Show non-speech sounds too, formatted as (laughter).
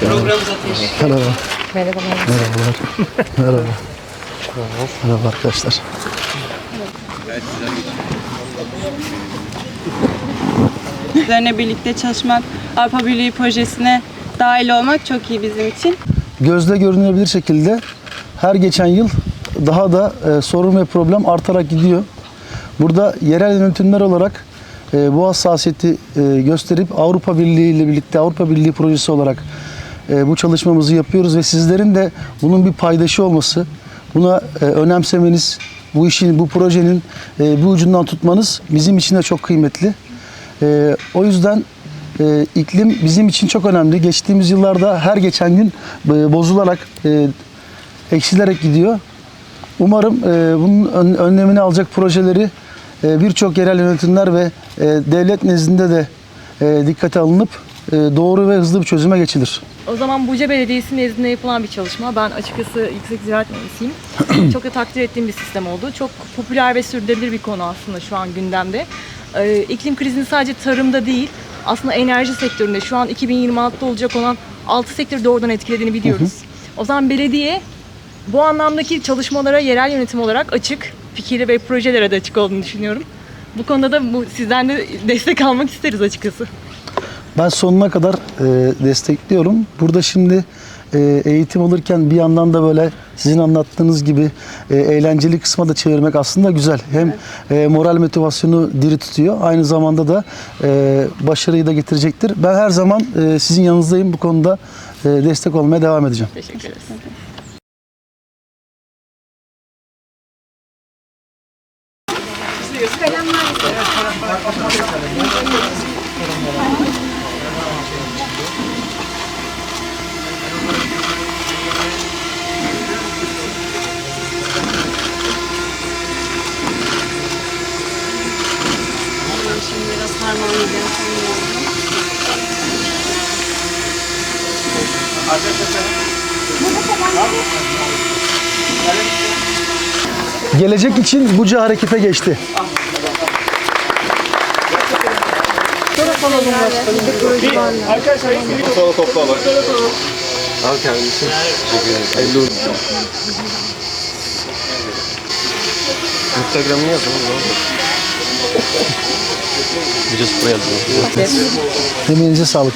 Programımıza teşekkür Merhaba. Merhabalar. Merhabalar. Merhaba. Merhaba arkadaşlar. Üzerine birlikte çalışmak, Avrupa Birliği projesine dahil olmak çok iyi bizim için. Gözle görünebilir şekilde her geçen yıl daha da e, sorun ve problem artarak gidiyor. Burada yerel yönetimler olarak e, bu hassasiyeti e, gösterip Avrupa Birliği ile birlikte Avrupa Birliği projesi olarak bu çalışmamızı yapıyoruz ve sizlerin de bunun bir paydaşı olması, buna e, önemsemeniz, bu işin, bu projenin e, bu ucundan tutmanız bizim için de çok kıymetli. E, o yüzden e, iklim bizim için çok önemli. Geçtiğimiz yıllarda her geçen gün e, bozularak, e, eksilerek gidiyor. Umarım e, bunun ön- önlemini alacak projeleri e, birçok yerel yönetimler ve e, devlet nezdinde de e, dikkate alınıp e, doğru ve hızlı bir çözüme geçilir. O zaman Buca Belediyesi nezdinde yapılan bir çalışma. Ben açıkçası yüksek ziraat mühendisiyim. (clears throat) çok da takdir ettiğim bir sistem oldu. Çok popüler ve sürdürülebilir bir konu aslında şu an gündemde. Ee, iklim krizinin sadece tarımda değil, aslında enerji sektöründe şu an 2026'da olacak olan 6 sektörü doğrudan etkilediğini biliyoruz. O zaman belediye bu anlamdaki çalışmalara yerel yönetim olarak açık, fikirli ve projelere de açık olduğunu düşünüyorum. Bu konuda da bu, sizden de destek almak isteriz açıkçası. Ben sonuna kadar e, destekliyorum. Burada şimdi e, eğitim alırken bir yandan da böyle sizin anlattığınız gibi e, eğlenceli kısma da çevirmek aslında güzel. Hem e, moral motivasyonu diri tutuyor. Aynı zamanda da e, başarıyı da getirecektir. Ben her zaman e, sizin yanınızdayım. Bu konuda e, destek olmaya devam edeceğim. Teşekkür ederiz. Şimdi Gelecek için Buca harekete geçti. Olsun. Instagram'ını yazın. Spor yazın. Emeğinize sağlık.